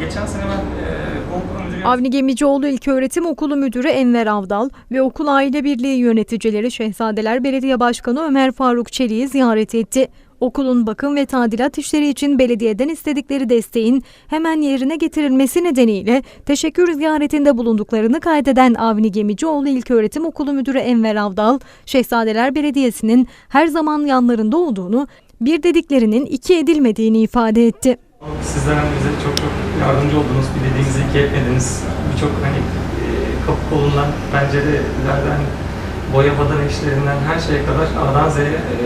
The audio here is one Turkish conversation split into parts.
Geçen sene ben e, Avni Gemicioğlu İlköğretim Okulu Müdürü Enver Avdal ve Okul Aile Birliği yöneticileri Şehzadeler Belediye Başkanı Ömer Faruk Çelik'i ziyaret etti. Okulun bakım ve tadilat işleri için belediyeden istedikleri desteğin hemen yerine getirilmesi nedeniyle teşekkür ziyaretinde bulunduklarını kaydeden Avni Gemicioğlu İlköğretim Okulu Müdürü Enver Avdal, Şehzadeler Belediyesi'nin her zaman yanlarında olduğunu, bir dediklerinin iki edilmediğini ifade etti. Hem bize çok çok yardımcı oldunuz. Bir dediğinizi iki etmediniz. Birçok hani e, kapı kolundan, pencerelerden, boya badan işlerinden her şeye kadar A'dan Z'ye e,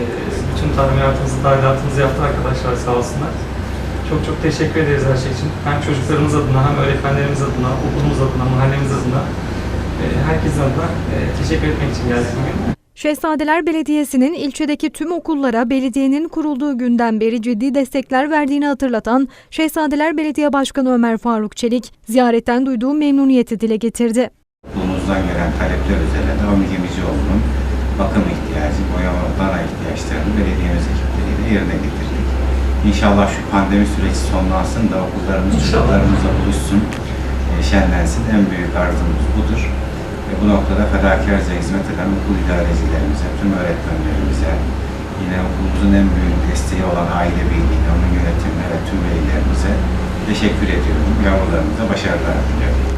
bütün tamiratınızı, tadilatınızı yaptı arkadaşlar sağ olsunlar. Çok çok teşekkür ederiz her şey için. Hem çocuklarımız adına, hem öğretmenlerimiz adına, okulumuz adına, mahallemiz adına, e, herkes adına e, teşekkür etmek için geldik bugün. Şehzadeler Belediyesi'nin ilçedeki tüm okullara belediyenin kurulduğu günden beri ciddi destekler verdiğini hatırlatan Şehzadeler Belediye Başkanı Ömer Faruk Çelik, ziyaretten duyduğu memnuniyeti dile getirdi. Okulumuzdan gelen talepler üzerine Avni Gemicioğlu'nun bakım ihtiyacı, boyama dana ihtiyaçlarını belediyemiz ekipleriyle yerine getirdik. İnşallah şu pandemi süreci sonlansın da okullarımız çocuklarımızla buluşsun, e, şenlensin. En büyük arzumuz budur. Ve bu noktada fedakarca hizmet eden okul idarecilerimize, tüm öğretmenlerimize, yine okulumuzun en büyük desteği olan aile birliğine, onun yönetimine ve tüm velilerimize teşekkür ediyorum. Yavrularımıza başarılar diliyorum.